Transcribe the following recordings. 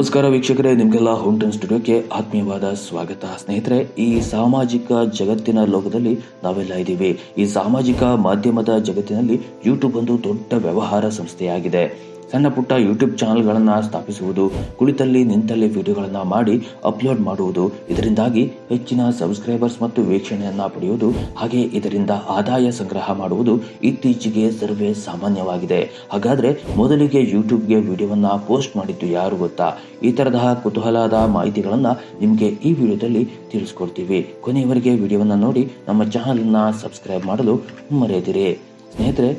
ನಮಸ್ಕಾರ ವೀಕ್ಷಕರೇ, ನಿಮಗೆಲ್ಲ ಹೋಮ್ ಸ್ಟುಡಿಯೋಕ್ಕೆ ಆತ್ಮೀಯವಾದ ಸ್ವಾಗತ. ಸ್ನೇಹಿತರೆ, ಈ ಸಾಮಾಜಿಕ ಜಗತ್ತಿನ ಲೋಕದಲ್ಲಿ ನಾವೆಲ್ಲ ಇದ್ದೀವಿ. ಈ ಸಾಮಾಜಿಕ ಮಾಧ್ಯಮದ ಜಗತ್ತಿನಲ್ಲಿ ಯೂಟ್ಯೂಬ್ ಒಂದು ದೊಡ್ಡ ವ್ಯವಹಾರ ಸಂಸ್ಥೆಯಾಗಿದೆ. ಸಣ್ಣ ಪುಟ್ಟ ಯೂಟ್ಯೂಬ್ ಚಾನೆಲ್ಗಳನ್ನು ಸ್ಥಾಪಿಸುವುದು, ಕುಳಿತಲ್ಲಿ ನಿಂತಲ್ಲಿ ವಿಡಿಯೋಗಳನ್ನು ಮಾಡಿ ಅಪ್ಲೋಡ್ ಮಾಡುವುದು, ಇದರಿಂದಾಗಿ ಹೆಚ್ಚಿನ ಸಬ್ಸ್ಕ್ರೈಬರ್ಸ್ ಮತ್ತು ವೀಕ್ಷಣೆಯನ್ನು ಪಡೆಯುವುದು, ಹಾಗೆ ಇದರಿಂದ ಆದಾಯ ಸಂಗ್ರಹ ಮಾಡುವುದು ಇತ್ತೀಚೆಗೆ ಸರ್ವೇ ಸಾಮಾನ್ಯವಾಗಿದೆ. ಹಾಗಾದ್ರೆ ಮೊದಲಿಗೆ ಯೂಟ್ಯೂಬ್ಗೆ ವಿಡಿಯೋವನ್ನ ಪೋಸ್ಟ್ ಮಾಡಿದ್ದು ಯಾರು ಗೊತ್ತಾ? ಈ ತರಹ ಕುತೂಹಲದ ಮಾಹಿತಿಗಳನ್ನು ನಿಮಗೆ ಈ ವಿಡಿಯೋದಲ್ಲಿ ತಿಳಿಸ್ಕೊಡ್ತೀವಿ. ಕೊನೆಯವರೆಗೆ ವಿಡಿಯೋವನ್ನ ನೋಡಿ ನಮ್ಮ ಚಾನಲ್ನ ಸಬ್ಸ್ಕ್ರೈಬ್ ಮಾಡಲು ಮರೆಯದಿರಿ ಸ್ನೇಹಿತರೆ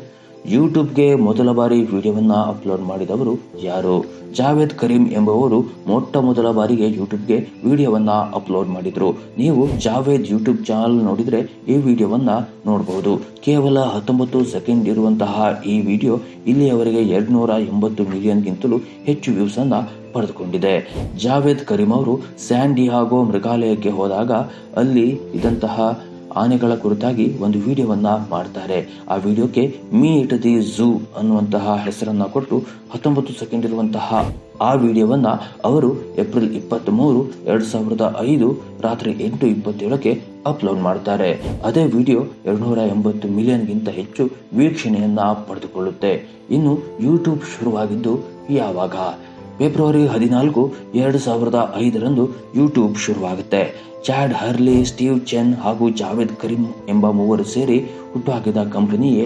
ಯೂಟ್ಯೂಬ್ಗೆ ಮೊದಲ ಬಾರಿ ವಿಡಿಯೋವನ್ನು ಅಪ್ಲೋಡ್ ಮಾಡಿದವರು ಯಾರು? ಜಾವೇದ್ ಕರೀಂ ಎಂಬುವವರು ಮೊಟ್ಟ ಮೊದಲ ಬಾರಿಗೆ ಯೂಟ್ಯೂಬ್ಗೆ ವಿಡಿಯೋವನ್ನು ಅಪ್ಲೋಡ್ ಮಾಡಿದರು. ನೀವು ಜಾವೇದ್ ಯೂಟ್ಯೂಬ್ ಚಾನಲ್ ನೋಡಿದರೆ ಈ ವಿಡಿಯೋವನ್ನು ನೋಡಬಹುದು ಕೇವಲ ಹತ್ತೊಂಬತ್ತು ಸೆಕೆಂಡ್ ಇರುವಂತಹ ಈ ವಿಡಿಯೋ ಇಲ್ಲಿಯವರೆಗೆ ಎರಡ್ನೂರ ಎಂಬತ್ತು ಮಿಲಿಯನ್ಗಿಂತಲೂ ಹೆಚ್ಚು ವ್ಯೂಸ್ ಅನ್ನ ಪಡೆದುಕೊಂಡಿದೆ. ಜಾವೇದ್ ಕರೀಂ ಅವರು ಸ್ಯಾನ್ ಮೃಗಾಲಯಕ್ಕೆ ಹೋದಾಗ ಅಲ್ಲಿ ಇದ್ದಂತಹ ಆನೆಗಳ ಕುರಿತಾಗಿ ಒಂದು ವಿಡಿಯೋವನ್ನ ಮಾಡ್ತಾರೆ. ಆ ವಿಡಿಯೋಕ್ಕೆ ಮೀಟ್ ದಿ ಝೂ ಅನ್ನುವಂತಹ ಹೆಸರನ್ನ ಕೊಟ್ಟು ಹತ್ತೊಂಬತ್ತು ಸೆಕೆಂಡ್ ಇರುವಂತಹ ಆ ವಿಡಿಯೋವನ್ನ ಅವರು ಏಪ್ರಿಲ್ ಇಪ್ಪತ್ತ್ ಮೂರು ಎರಡ್ ಸಾವಿರದ ಐದು ರಾತ್ರಿ ಎಂಟು ಇಪ್ಪತ್ತೇಳಕ್ಕೆ ಅಪ್ಲೋಡ್ ಮಾಡ್ತಾರೆ. ಅದೇ ವಿಡಿಯೋ ಎರಡ್ನೂರ ಎಂಬತ್ತು ಮಿಲಿಯನ್ಗಿಂತ ಹೆಚ್ಚು ವೀಕ್ಷಣೆಯನ್ನ ಪಡೆದುಕೊಳ್ಳುತ್ತೆ. ಇನ್ನು ಯೂಟ್ಯೂಬ್ ಶುರುವಾಗಿದ್ದು ಯಾವಾಗ? ಫೆಬ್ರವರಿ ಹದಿನಾಲ್ಕು ಎರಡು ಸಾವಿರದ ಐದರಂದು ಯೂಟ್ಯೂಬ್ ಶುರುವಾಗುತ್ತೆ. ಚಾಡ್ ಹರ್ಲಿ, ಸ್ಟೀವ್ ಚೆನ್ ಹಾಗೂ ಜಾವೇದ್ ಕರೀಂ ಎಂಬ ಮೂವರು ಸೇರಿ ಹುಟ್ಟುಹಾಕಿದ ಕಂಪನಿಯೇ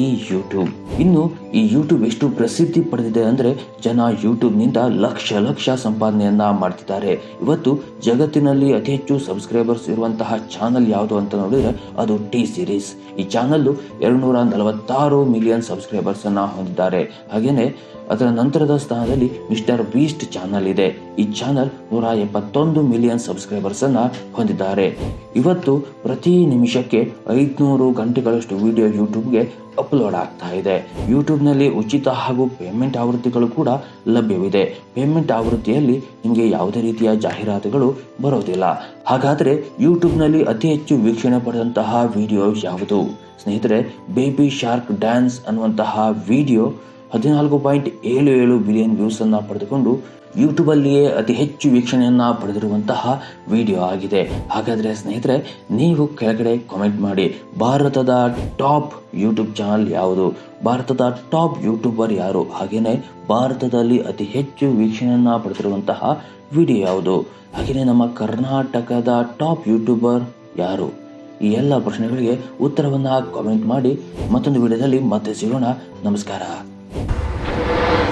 ಈ ಯೂಟ್ಯೂಬ್. ಇನ್ನು ಈ ಯೂಟ್ಯೂಬ್ ಎಷ್ಟು ಪ್ರಸಿದ್ಧಿ ಪಡೆದಿದೆ ಅಂದ್ರೆ ಜನ ಯೂಟ್ಯೂಬ್ನಿಂದ ಲಕ್ಷ ಲಕ್ಷ ಸಂಪಾದನೆಯನ್ನ ಮಾಡ್ತಿದ್ದಾರೆ. ಇವತ್ತು ಜಗತ್ತಿನಲ್ಲಿ ಅತಿ ಹೆಚ್ಚು ಸಬ್ಸ್ಕ್ರೈಬರ್ಸ್ ಇರುವಂತಹ ಚಾನಲ್ ಯಾವುದು ಅಂತ ನೋಡಿದ್ರೆ ಅದು ಟಿ ಸಿರೀಸ್ ಈ ಚಾನಲ್ ಎರಡ್ನೂರ ನಲವತ್ತಾರು ಮಿಲಿಯನ್ ಸಬ್ಸ್ಕ್ರೈಬರ್ಸ್ ಅನ್ನ ಹೊಂದಿದ್ದಾರೆ. ಹಾಗೇನೆ ಅದರ ನಂತರದ ಸ್ಥಾನದಲ್ಲಿ ಮಿಸ್ಟರ್ ಬೀಸ್ಟ್ ಚಾನಲ್ ಇದೆ. ಈ ಚಾನಲ್ ನೂರ ಎಪ್ಪತ್ತೊಂದು ಮಿಲಿಯನ್ ಸಬ್ಸ್ಕ್ರೈಬರ್ಸ್ ಅನ್ನ ಹೊಂದಿದ್ದಾರೆ. ಇವತ್ತು ಪ್ರತಿ ನಿಮಿಷಕ್ಕೆ ಐದುನೂರು ಗಂಟೆಗಳಷ್ಟು ವಿಡಿಯೋ ಯೂಟ್ಯೂಬ್ಗೆ ಅಪ್ಲೋಡ್ ಆಗ್ತಾ ಇದೆ. ಯೂಟ್ಯೂಬ್ನಲ್ಲಿ ಉಚಿತ ಹಾಗೂ ಪೇಮೆಂಟ್ ಆವೃತ್ತಿಗಳು ಕೂಡ ಲಭ್ಯವಿದೆ. ಪೇಮೆಂಟ್ ಆವೃತ್ತಿಯಲ್ಲಿ ನಿಮಗೆ ಯಾವುದೇ ರೀತಿಯ ಜಾಹೀರಾತುಗಳು ಬರೋದಿಲ್ಲ. ಹಾಗಾದ್ರೆ ಯೂಟ್ಯೂಬ್ನಲ್ಲಿ ಅತಿ ಹೆಚ್ಚು ವೀಕ್ಷಣೆ ಪಡೆದಂತಹ ವಿಡಿಯೋ ಯಾವುದು? ಸ್ನೇಹಿತರೆ, ಬೇಬಿ ಶಾರ್ಕ್ ಡ್ಯಾನ್ಸ್ ಅನ್ನುವಂತಹ ವಿಡಿಯೋ ಹದಿನಾಲ್ಕು ಪಾಯಿಂಟ್ ಏಳು ಏಳು ಬಿಲಿಯನ್ ವ್ಯೂಸ್ ಅನ್ನ ಪಡೆದುಕೊಂಡು ಯೂಟ್ಯೂಬ್ ಅಲ್ಲಿಯೇ ಅತಿ ಹೆಚ್ಚು ವೀಕ್ಷಣೆಯನ್ನ ಪಡೆದಿರುವಂತಹ ವಿಡಿಯೋ ಆಗಿದೆ. ಹಾಗಾದ್ರೆ ಸ್ನೇಹಿತರೆ, ನೀವು ಕೆಳಗಡೆ ಕಾಮೆಂಟ್ ಮಾಡಿ, ಭಾರತದ ಟಾಪ್ ಯೂಟ್ಯೂಬ್ ಚಾನಲ್ ಯಾವುದು? ಭಾರತದ ಟಾಪ್ ಯೂಟ್ಯೂಬರ್ ಯಾರು? ಹಾಗೇನೆ ಭಾರತದಲ್ಲಿ ಅತಿ ಹೆಚ್ಚು ವೀಕ್ಷಣೆಯನ್ನ ಪಡೆದಿರುವಂತಹ ವಿಡಿಯೋ ಯಾವುದು? ಹಾಗೇನೆ ನಮ್ಮ ಕರ್ನಾಟಕದ ಟಾಪ್ ಯೂಟ್ಯೂಬರ್ ಯಾರು? ಈ ಎಲ್ಲ ಪ್ರಶ್ನೆಗಳಿಗೆ ಉತ್ತರವನ್ನ ಕಾಮೆಂಟ್ ಮಾಡಿ, ಮತ್ತೊಂದು ವಿಡಿಯೋದಲ್ಲಿ ಮತ್ತೆ ಸಿಗೋಣ. ನಮಸ್ಕಾರ. Thank you.